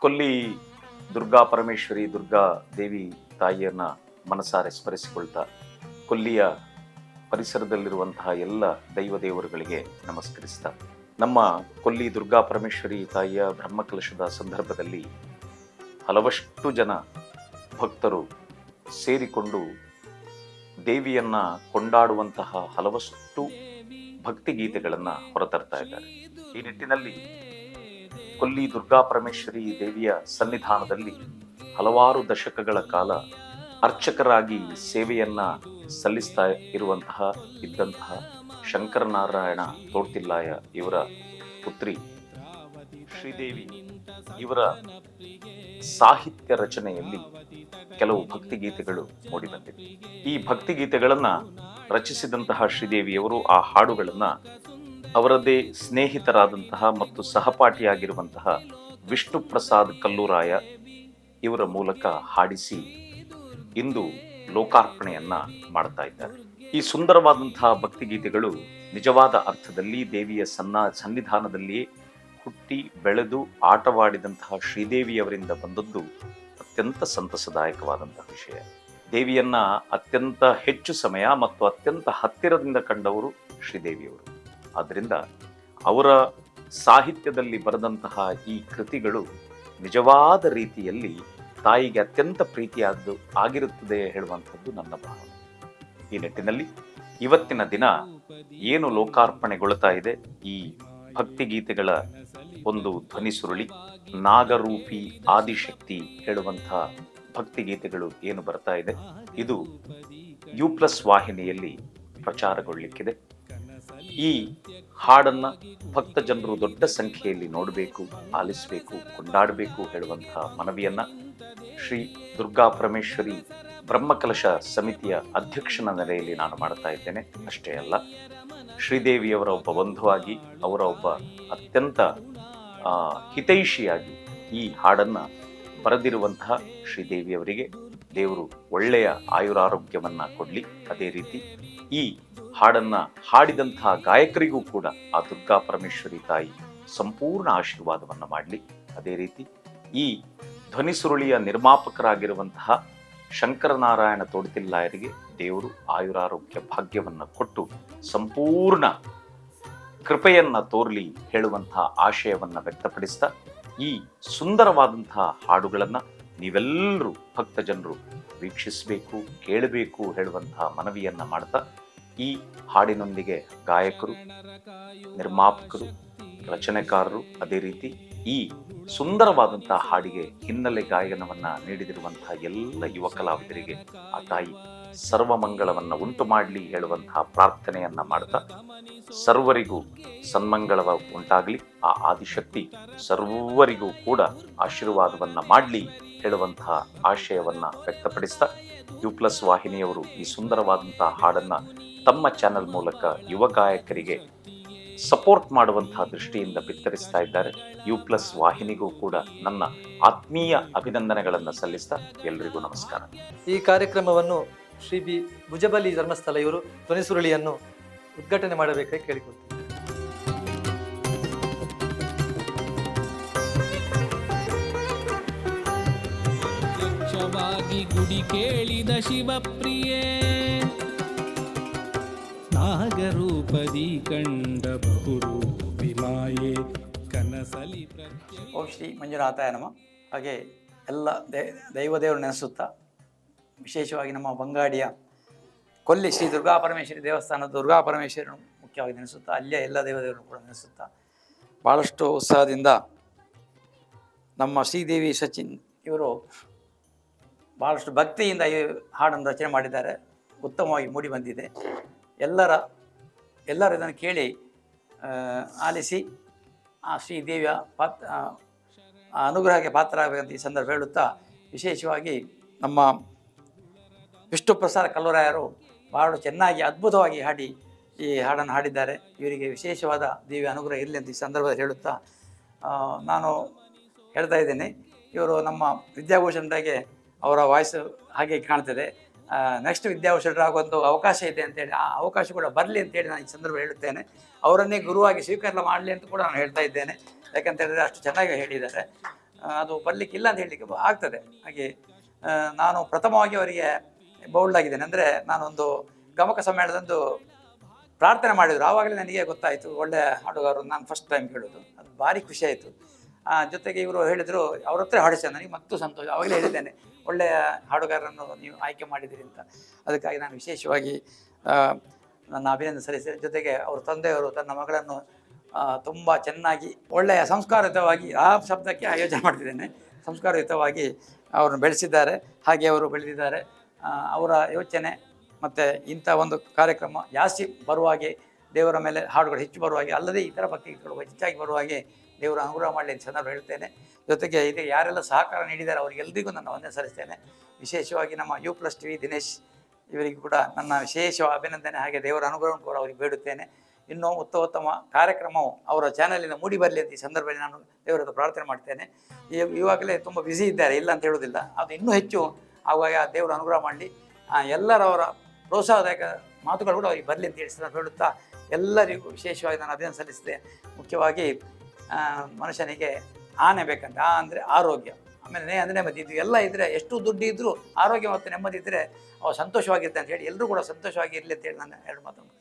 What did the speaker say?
ಕೊಲ್ಲಿ ದುರ್ಗಾ ಪರಮೇಶ್ವರಿ ದುರ್ಗಾ ದೇವಿ ತಾಯಿಯನ್ನ ಮನಸಾರೆ ಸ್ಮರಿಸಿಕೊಳ್ತಾ ಕೊಲ್ಲಿಯ ಪರಿಸರದಲ್ಲಿರುವಂತಹ ಎಲ್ಲ ದೈವ ದೇವರುಗಳಿಗೆ ನಮಸ್ಕರಿಸ್ತಾ. ನಮ್ಮ ಕೊಲ್ಲಿ ದುರ್ಗಾ ಪರಮೇಶ್ವರಿ ತಾಯಿಯ ಬ್ರಹ್ಮಕಲಶದ ಸಂದರ್ಭದಲ್ಲಿ ಹಲವಷ್ಟು ಜನ ಭಕ್ತರು ಸೇರಿಕೊಂಡು ದೇವಿಯನ್ನ ಕೊಂಡಾಡುವಂತಹ ಹಲವಷ್ಟು ಭಕ್ತಿಗೀತೆಗಳನ್ನು ಹೊರತರ್ತಾ ಇದ್ದಾರೆ. ಈ ನಿಟ್ಟಿನಲ್ಲಿ ಕೊಲ್ಲಿ ದುರ್ಗಾ ಪರಮೇಶ್ವರಿ ದೇವಿಯ ಸನ್ನಿಧಾನದಲ್ಲಿ ಹಲವಾರು ದಶಕಗಳ ಕಾಲ ಅರ್ಚಕರಾಗಿ ಸೇವೆಯನ್ನ ಸಲ್ಲಿಸ್ತಾ ಇರುವಂತಹ ಇದ್ದಂತಹ ಶಂಕರನಾರಾಯಣ ತೋಡ್ತಿಲ್ಲಾಯ ಇವರ ಪುತ್ರಿ ಶ್ರೀದೇವಿ ಇವರ ಸಾಹಿತ್ಯ ರಚನೆಯಲ್ಲಿ ಕೆಲವು ಭಕ್ತಿಗೀತೆಗಳು ಮೂಡಿಬಂದಿವೆ ಈ ಭಕ್ತಿಗೀತೆಗಳನ್ನ ರಚಿಸಿದಂತಹ ಶ್ರೀದೇವಿಯವರು ಆ ಹಾಡುಗಳನ್ನ ಅವರದೇ ಸ್ನೇಹಿತರಾದಂತಹ ಮತ್ತು ಸಹಪಾಠಿಯಾಗಿರುವಂತಹ ವಿಷ್ಣು ಪ್ರಸಾದ್ ಕಲ್ಲೂರಾಯ ಇವರ ಮೂಲಕ ಹಾಡಿಸಿ ಇಂದು ಲೋಕಾರ್ಪಣೆಯನ್ನ ಮಾಡ್ತಾ ಇದ್ದಾರೆ. ಈ ಸುಂದರವಾದಂತಹ ಭಕ್ತಿಗೀತೆಗಳು ನಿಜವಾದ ಅರ್ಥದಲ್ಲಿ ದೇವಿಯ ಸನ್ನ, ಸನ್ನಿಧಾನದಲ್ಲಿಯೇ ಹುಟ್ಟಿ ಬೆಳೆದು ಆಟವಾಡಿದಂತಹ ಶ್ರೀದೇವಿಯವರಿಂದ ಬಂದದ್ದು ಅತ್ಯಂತ ಸಂತಸದಾಯಕವಾದಂತಹ ವಿಷಯ. ದೇವಿಯನ್ನ ಅತ್ಯಂತ ಹೆಚ್ಚು ಸಮಯ ಮತ್ತು ಅತ್ಯಂತ ಹತ್ತಿರದಿಂದ ಕಂಡವರು ಶ್ರೀದೇವಿಯವರು. ಆದ್ದರಿಂದ ಅವರ ಸಾಹಿತ್ಯದಲ್ಲಿ ಬರೆದಂತಹ ಈ ಕೃತಿಗಳು ನಿಜವಾದ ರೀತಿಯಲ್ಲಿ ತಾಯಿಗೆ ಅತ್ಯಂತ ಪ್ರೀತಿಯಾದ್ದು ಆಗಿರುತ್ತದೆ ಹೇಳುವಂಥದ್ದು ನನ್ನ ಭಾವನೆ. ಈ ನಿಟ್ಟಿನಲ್ಲಿ ಇವತ್ತಿನ ದಿನ ಏನು ಲೋಕಾರ್ಪಣೆಗೊಳ್ತಾ ಇದೆ ಈ ಭಕ್ತಿಗೀತೆಗಳ ಒಂದು ಧ್ವನಿ ಸುರುಳಿ, ನಾಗರೂಪಿ ಆದಿಶಕ್ತಿ ಹೇಳುವಂತಹ ಭಕ್ತಿಗೀತೆಗಳು ಏನು ಬರ್ತಾ ಇದೆ, ಇದು ಯು ಪ್ಲಸ್ ವಾಹಿನಿಯಲ್ಲಿ ಪ್ರಚಾರಗೊಳ್ಳಿಕ್ಕಿದೆ. ಈ ಹಾಡನ್ನ ಭಕ್ತ ಜನರು ದೊಡ್ಡ ಸಂಖ್ಯೆಯಲ್ಲಿ ನೋಡಬೇಕು, ಆಲಿಸಬೇಕು, ಕೊಂಡಾಡಬೇಕು ಹೇಳುವಂತಹ ಮನವಿಯನ್ನ ಶ್ರೀ ದುರ್ಗಾ ಪರಮೇಶ್ವರಿ ಬ್ರಹ್ಮಕಲಶ ಸಮಿತಿಯ ಅಧ್ಯಕ್ಷನ ನೆಲೆಯಲ್ಲಿ ನಾನು ಮಾಡ್ತಾ ಇದ್ದೇನೆ. ಅಷ್ಟೇ ಅಲ್ಲ, ಶ್ರೀದೇವಿಯವರ ಒಬ್ಬ ಬಂಧುವಾಗಿ, ಅವರ ಒಬ್ಬ ಅತ್ಯಂತ ಹಿತೈಷಿಯಾಗಿ ಈ ಹಾಡನ್ನ ಬರೆದಿರುವಂತಹ ಶ್ರೀದೇವಿಯವರಿಗೆ ದೇವರು ಒಳ್ಳೆಯ ಆಯುರಾರೋಗ್ಯವನ್ನ ಕೊಡಲಿ. ಅದೇ ರೀತಿ ಈ ಹಾಡನ್ನ ಹಾಡಿದಂತಹ ಗಾಯಕರಿಗೂ ಕೂಡ ಆ ದುರ್ಗಾ ಪರಮೇಶ್ವರಿ ತಾಯಿ ಸಂಪೂರ್ಣ ಆಶೀರ್ವಾದವನ್ನ ಮಾಡಲಿ. ಅದೇ ರೀತಿ ಈ ಧ್ವನಿ ಸುರುಳಿಯ ನಿರ್ಮಾಪಕರಾಗಿರುವಂತಹ ಶಂಕರನಾರಾಯಣ ತೊಡತಿಲ್ಲಾಯರಿಗೆ ದೇವರು ಆಯುರಾರೋಗ್ಯ ಭಾಗ್ಯವನ್ನ ಕೊಟ್ಟು ಸಂಪೂರ್ಣ ಕೃಪೆಯನ್ನ ತೋರ್ಲಿ ಹೇಳುವಂತಹ ಆಶಯವನ್ನ ವ್ಯಕ್ತಪಡಿಸ್ತಾ ಈ ಸುಂದರವಾದಂತಹ ಹಾಡುಗಳನ್ನ ನೀವೆಲ್ಲರೂ ಭಕ್ತ ಜನರು ವೀಕ್ಷಿಸಬೇಕು, ಕೇಳಬೇಕು ಹೇಳುವಂತಹ ಮನವಿಯನ್ನ ಮಾಡ್ತಾ ಈ ಹಾಡಿನೊಂದಿಗೆ ಗಾಯಕರು, ನಿರ್ಮಾಪಕರು, ರಚನೆಕಾರರು ಅದೇ ರೀತಿ ಈ ಸುಂದರವಾದಂತಹ ಹಾಡಿಗೆ ಹಿನ್ನೆಲೆ ಗಾಯನವನ್ನ ನೀಡಿದಿರುವಂತಹ ಎಲ್ಲ ಯುವ ಕಲಾವಿದರಿಗೆ ಆ ತಾಯಿ ಸರ್ವಮಂಗಳವನ್ನ ಉಂಟು ಮಾಡಲಿ ಹೇಳುವಂತಹ ಪ್ರಾರ್ಥನೆಯನ್ನ ಮಾಡ್ತಾ ಸರ್ವರಿಗೂ ಸನ್ಮಂಗಳವ ಉಂಟಾಗಲಿ, ಆ ಆದಿಶಕ್ತಿ ಸರ್ವರಿಗೂ ಕೂಡ ಆಶೀರ್ವಾದವನ್ನ ಮಾಡಲಿ ಹೇಳುವಂತಹ ಆಶಯವನ್ನ ವ್ಯಕ್ತಪಡಿಸ್ತಾ ಯು ಪ್ಲಸ್ ವಾಹಿನಿಯವರು ಈ ಸುಂದರವಾದಂತಹ ಹಾಡನ್ನ ತಮ್ಮ ಚಾನೆಲ್ ಮೂಲಕ ಯುವ ಗಾಯಕರಿಗೆ ಸಪೋರ್ಟ್ ಮಾಡುವಂತಹ ದೃಷ್ಟಿಯಿಂದ ಬಿತ್ತರಿಸ್ತಾ ಇದ್ದಾರೆ. ಯು ಪ್ಲಸ್ ವಾಹಿನಿಗೂ ಕೂಡ ನನ್ನ ಆತ್ಮೀಯ ಅಭಿನಂದನೆಗಳನ್ನು ಸಲ್ಲಿಸ್ತಾ ಎಲ್ರಿಗೂ ನಮಸ್ಕಾರ. ಈ ಕಾರ್ಯಕ್ರಮವನ್ನು ಶ್ರೀ ಬಿ. ಭುಜಬಲಿ ಧರ್ಮಸ್ಥಳ ಇವರು ಧ್ವನಿ ಸುರುಳಿಯನ್ನು ಉದ್ಘಾಟನೆ ಮಾಡಬೇಕಾಗಿ ಕೇಳಿಕೊಳ್ತೀನಿ. ಪ್ರತ್ಯಕ್ಷವಾಗಿ ಗುಡಿ ಕೇಳಿದ ಶಿವಪ್ರಿಯೇ. ನಾಗರೂಪದಿ ಕಂಡ ಬಹುರೂಪಿ ಮಾಯೆ, ಕನಸಲಿ ಓಂ ಶ್ರೀ ಮಂಜುನಾಥಾಯ ನಮ. ಹಾಗೆ ಎಲ್ಲ ದೇ ದೈವದೇವರು ನೆನೆಸುತ್ತಾ, ವಿಶೇಷವಾಗಿ ನಮ್ಮ ಬಂಗಾಡಿಯ ಕೊಲ್ಲಿ ಶ್ರೀ ದುರ್ಗಾ ಪರಮೇಶ್ವರಿ ದೇವಸ್ಥಾನ ದುರ್ಗಾ ಪರಮೇಶ್ವರಿ ಮುಖ್ಯವಾಗಿ ನೆನೆಸುತ್ತಾ, ಅಲ್ಲಿಯ ಎಲ್ಲ ದೇವದೇವರನ್ನು ಕೂಡ ನೆನೆಸುತ್ತಾ ಭಾಳಷ್ಟು ಉತ್ಸಾಹದಿಂದ ನಮ್ಮ ಶ್ರೀದೇವಿ ಸಚಿನ್ ಇವರು ಭಾಳಷ್ಟು ಭಕ್ತಿಯಿಂದ ಈ ಹಾಡನ್ನು ರಚನೆ ಮಾಡಿದ್ದಾರೆ. ಉತ್ತಮವಾಗಿ ಮೂಡಿ ಬಂದಿದೆ. ಎಲ್ಲರ, ಎಲ್ಲರೂ ಇದನ್ನು ಕೇಳಿ ಆಲಿಸಿ, ಆ ಶ್ರೀದೇವಿಯ ಪಾತ್ರ ಅನುಗ್ರಹಕ್ಕೆ ಅನುಗ್ರಹಕ್ಕೆ ಪಾತ್ರರಾಗಬೇಕಂತ ಈ ಸಂದರ್ಭ ಹೇಳುತ್ತಾ, ವಿಶೇಷವಾಗಿ ನಮ್ಮ ವಿಷ್ಣು ಪ್ರಸಾದ ಕಲ್ಲೂರಾಯರು ಬಹಳ ಚೆನ್ನಾಗಿ, ಅದ್ಭುತವಾಗಿ ಹಾಡಿ, ಈ ಹಾಡನ್ನು ಹಾಡಿದ್ದಾರೆ. ಇವರಿಗೆ ವಿಶೇಷವಾದ ದೇವಿ ಅನುಗ್ರಹ ಇರಲಿ ಅಂತ ಈ ಸಂದರ್ಭದಲ್ಲಿ ಹೇಳುತ್ತಾ ನಾನು ಹೇಳ್ತಾ ಇದ್ದೇನೆ. ಇವರು ನಮ್ಮ ವಿದ್ಯಾಭೂಷಣದಾಗೆ ಅವರ ವಾಯ್ಸ್ ಹಾಗೆ ಕಾಣ್ತದೆ. ನೆಕ್ಸ್ಟ್ ವಿದ್ಯಾಭೂಷಣರಾಗುವಂಥ ಅವಕಾಶ ಇದೆ ಅಂತೇಳಿ ಆ ಅವಕಾಶ ಕೂಡ ಬರಲಿ ಅಂತೇಳಿ ನಾನು ಈ ಸಂದರ್ಭ ಹೇಳುತ್ತೇನೆ. ಅವರನ್ನೇ ಗುರುವಾಗಿ ಸ್ವೀಕಾರ ಮಾಡಲಿ ಅಂತ ಕೂಡ ನಾನು ಹೇಳ್ತಾ ಇದ್ದೇನೆ. ಯಾಕಂತ ಹೇಳಿದ್ರೆ ಅಷ್ಟು ಚೆನ್ನಾಗಿ ಹೇಳಿದ್ದಾರೆ. ಅದು ಬರಲಿಕ್ಕಿಲ್ಲ ಅಂತ ಹೇಳಲಿಕ್ಕೆ ಆಗ್ತದೆ. ಹಾಗೆ ನಾನು ಪ್ರಥಮವಾಗಿ ಅವರಿಗೆ ಬೌಲ್ಡ್ ಆಗಿದ್ದೇನೆ. ಅಂದರೆ ನಾನೊಂದು ಗಮಕ ಸಮ್ಮೇಳನದಂದು ಪ್ರಾರ್ಥನೆ ಮಾಡಿದರು. ಆವಾಗಲೇ ನನಗೆ ಗೊತ್ತಾಯಿತು. ಒಳ್ಳೆಯ ಹಾಡುಗಾರರು. ನಾನು ಫಸ್ಟ್ ಟೈಮ್ ಕೇಳೋದು. ಅದು ಭಾರಿ ಖುಷಿ ಆಯಿತು. ಜೊತೆಗೆ ಇವರು ಹೇಳಿದರು, ಅವ್ರ ಹತ್ರ ಹಾಡಿಸ್ತೇನೆ ನನಗೆ ಮತ್ತು ಸಂತೋಷ. ಅವಾಗಲೇ ಹೇಳಿದ್ದೇನೆ ಒಳ್ಳೆಯ ಹಾಡುಗಾರರನ್ನು ನೀವು ಆಯ್ಕೆ ಮಾಡಿದ್ದೀರಿ ಅಂತ. ಅದಕ್ಕಾಗಿ ನಾನು ವಿಶೇಷವಾಗಿ ನನ್ನ ಅಭಿನಂದನೆ ಸಲ್ಲಿಸಿದ ಜೊತೆಗೆ ಅವ್ರ ತಂದೆಯವರು, ತನ್ನ ಮಗಳನ್ನು ತುಂಬ ಚೆನ್ನಾಗಿ, ಒಳ್ಳೆಯ ಸಂಸ್ಕಾರಯುತವಾಗಿ, ಆ ಶಬ್ದಕ್ಕೆ ಆಯೋಜನೆ ಮಾಡ್ತಿದ್ದೇನೆ. ಸಂಸ್ಕಾರಯುತವಾಗಿ ಅವರನ್ನು ಬೆಳೆಸಿದ್ದಾರೆ, ಹಾಗೆ ಅವರು ಬೆಳೆದಿದ್ದಾರೆ. ಅವರ ಯೋಚನೆ ಮತ್ತು ಇಂಥ ಒಂದು ಕಾರ್ಯಕ್ರಮ ಜಾಸ್ತಿ ಬರುವ ಹಾಗೆ ದೇವರ ಮೇಲೆ ಹಾಡುಗಳು ಹೆಚ್ಚು ಬರುವ ಹಾಗೆ, ಅಲ್ಲದೆ ಇತರ ಭಕ್ತಿಗಳು ಹೆಚ್ಚಾಗಿ ಬರುವ ಹಾಗೆ ದೇವರ ಅನುಗ್ರಹ ಮಾಡಲಿ ಅಂತ ಸಂದರ್ಭ ಹೇಳ್ತೇನೆ. ಜೊತೆಗೆ ಇದು ಯಾರೆಲ್ಲ ಸಹಕಾರ ನೀಡಿದ್ದಾರೆ ಅವರಿಗೆಲ್ಲರಿಗೂ ನನ್ನ ವಂದನೆ ಸಲ್ಲಿಸ್ತೇನೆ. ವಿಶೇಷವಾಗಿ ನಮ್ಮ U plus T V Dinesh ಇವರಿಗೂ ಕೂಡ ನನ್ನ ವಿಶೇಷ ಅಭಿನಂದನೆ ಹಾಗೆ ದೇವರ ಅನುಗ್ರಹವನ್ನು ಕೂಡ ಅವರಿಗೆ ಬೇಡುತ್ತೇನೆ. ಇನ್ನೂ ಉತ್ತಮ ಉತ್ತಮ ಕಾರ್ಯಕ್ರಮವು ಅವರ ಚಾನಲಿಂದ ಮೂಡಿ ಬರಲಿ ಅಂತ ಈ ಸಂದರ್ಭದಲ್ಲಿ ನಾನು ದೇವರದ್ದು ಪ್ರಾರ್ಥನೆ ಮಾಡ್ತೇನೆ. ಇವಾಗಲೇ ತುಂಬ ಬ್ಯುಸಿ ಇದ್ದಾರೆ, ಇಲ್ಲ ಅಂತ ಹೇಳೋದಿಲ್ಲ. ಅದು ಇನ್ನೂ ಹೆಚ್ಚು ಆವಾಗ ದೇವರು ಅನುಗ್ರಹ ಮಾಡಲಿ. ಎಲ್ಲರವರ ಪ್ರೋತ್ಸಾಹದಾಯಕ ಮಾತುಗಳು ಕೂಡ ಅವರಿಗೆ ಬರಲಿ ಅಂತ ಹೇಳಿ ನಾನು ಹೇಳುತ್ತಾ ಎಲ್ಲರಿಗೂ ವಿಶೇಷವಾಗಿ ನಾನು ಅಭಿನಂದನೆ ಸಲ್ಲಿಸಿದೆ ಮುಖ್ಯವಾಗಿ ಮನುಷ್ಯನಿಗೆ ಆನೆ ಬೇಕಂತ ಆ ಅಂದರೆ ಆರೋಗ್ಯ. ಆಮೇಲೆ ನೇ ಅಂದರೆ ನೆಮ್ಮದಿ. ಇದು ಎಲ್ಲ ಇದ್ದರೆ ಎಷ್ಟು ದುಡ್ಡು ಇದ್ದರೂ ಆರೋಗ್ಯ ಮತ್ತು ನೆಮ್ಮದಿ ಇದ್ದರೆ ಅವ ಸಂತೋಷವಾಗಿರ್ತೆ ಅಂತ ಹೇಳಿ ಎಲ್ಲರೂ ಕೂಡ ಸಂತೋಷವಾಗಿ ಇರಲಿ ಅಂತ ಹೇಳಿ ನಾನು ಎರಡು ಮಾತನ್ನು